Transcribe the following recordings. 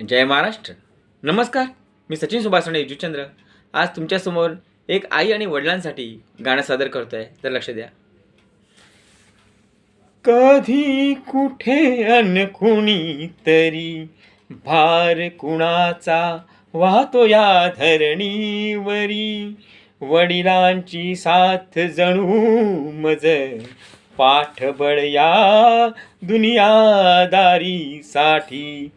जय महाराष्ट्र. नमस्कार मी सचिन सुभाषणे जुचंद्र. आज तुमच्यासमोर एक आई आणि वडिलांसाठी गाणं सादर करतो आहे तर लक्ष द्या. कधी कुठे अन कुणी तरी भार कुणाचा वाहतो या धरणीवरी. वडिलांची साथ जणू मज पाठबळ या दुनियादारीसाठी.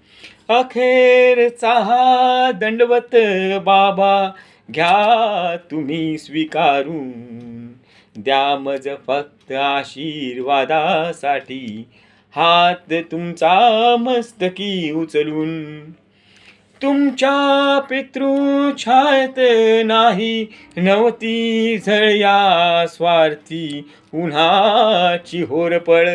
अखेरचा हा दंडवत बाबा घ्या तुम्ही स्वीकारून. द्या मज फक्त आशीर्वादासाठी. हात तुमचा मस्तकी उचलून. तुमच्या पितृछायत नाही नवती झळया स्वार्थी उन्हाची होरपळ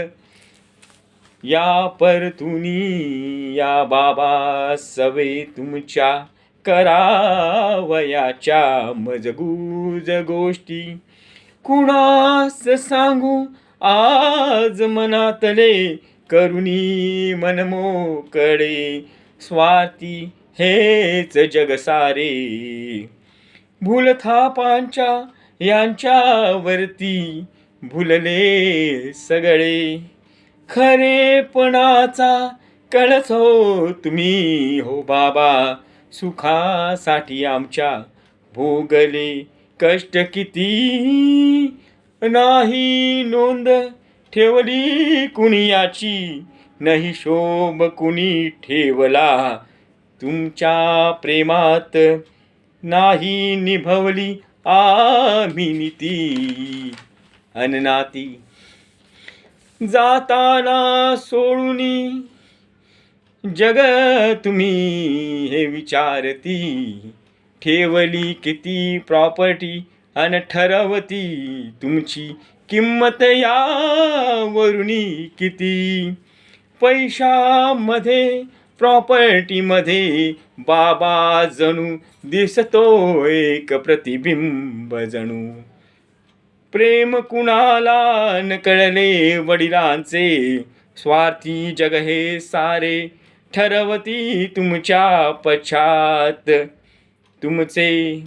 या परतुनी या बाबा सवे तुमच्या करावयाच्या मजगूज गोष्टी. कुणास सांगू आज मनातले करुणी मनमोकडे स्वार्थी हेच जग सारे. भूलथापांच्या यांच्यावरती भुलले सगळे. खरेपणाचा कळस हो तुम्ही. हो बाबा सुखासाठी आमच्या भोगले कष्ट किती? नाही नोंद ठेवली कुणी याची? नाही शोभ कुणी ठेवला? तुमच्या प्रेमात नाही निभवली आम्ही नीती अननाती. जाताना सोडूनी जग तुम्ही हे विचारती. ठेवली किती प्रॉपर्टी अन ठरवती. तुमची किंमत यावरुनी किती? पैशामध्ये प्रॉपर्टीमध्ये बाबा जणू दिसतो एक प्रतिबिंब जणू. प्रेम कुणाला न कळले वडिलांचे? स्वार्थी जग हे सारे ठरवती तुमच्या पश्चात. तुमचे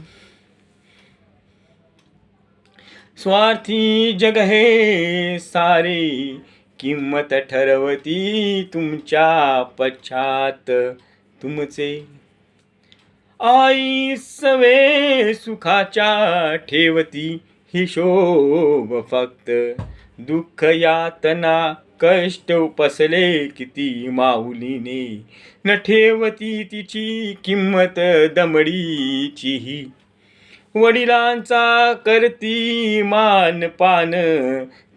स्वार्थी जग हे सारे किंमत ठरवती तुमच्या पश्चात. तुमचे आई सवे सुखाच्या ठेवती हिशोब फक्त. दुःख यातना कष्ट उपसले किती माऊलीने. न ठेवती तिची किंमत दमडीचीही. वडिलांचा करती मान पान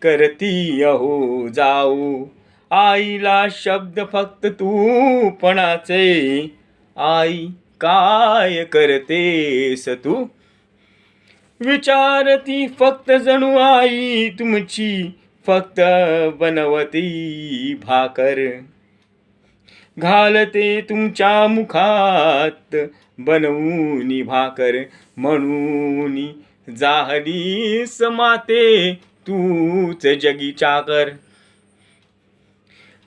करती अहो जाऊ. आईला शब्द फक्त तू पणाचे. आई काय करतेस तू? विचारती फक्त जणू आई तुमची फक्त बनवती भाकर. घालते तुमच्या मुखात बनवून भाकर. म्हणून जाहली समाते तूच जगी चाकर.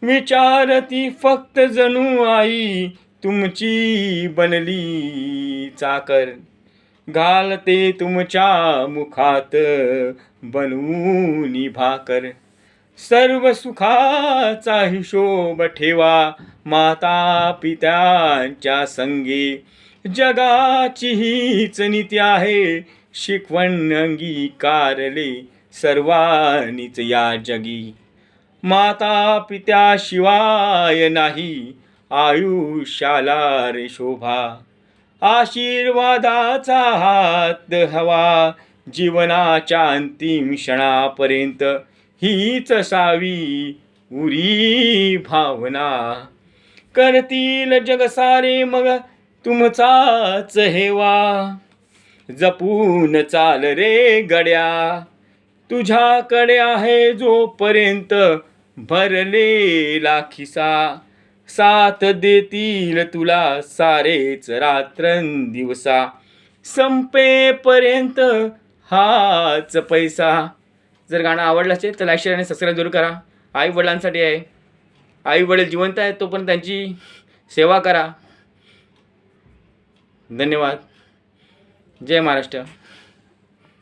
विचारती फक्त जणू आई तुमची बनली चाकर. घालते तुमच्या मुखात बनवून भाकर. सर्व सुखाचा हिशोब ठेवा माता पित्यांच्या संगे. जगाची हीच नीती आहे शिकवण अंगीकारले. सर्वांनीच या जगी. माता पित्याशिवाय नाही आयुष्याला रे शोभा. आशीर्वादाचा हात हवा जीवनाच्या अंतिम क्षणापर्यंत हीच असावी उरी भावना. करतील जग सारे मग तुमचाच हेवा. जपून चाल रे गड्या. तुझ्याकडे आहे जोपर्यंत भरलेला खिसा. साथ देतील तुला सारेच रात्रं दिवसा संपेपर्यंत हाच पैसा. जर गाणं आवडलं असेल तर लाईक शेअर आणि सबस्क्राईब जरूर करा. आई वडिलांसाठी आहे. आई वडील जिवंत आहेत तोपर्यंत त्यांची सेवा करा. धन्यवाद. जय महाराष्ट्र.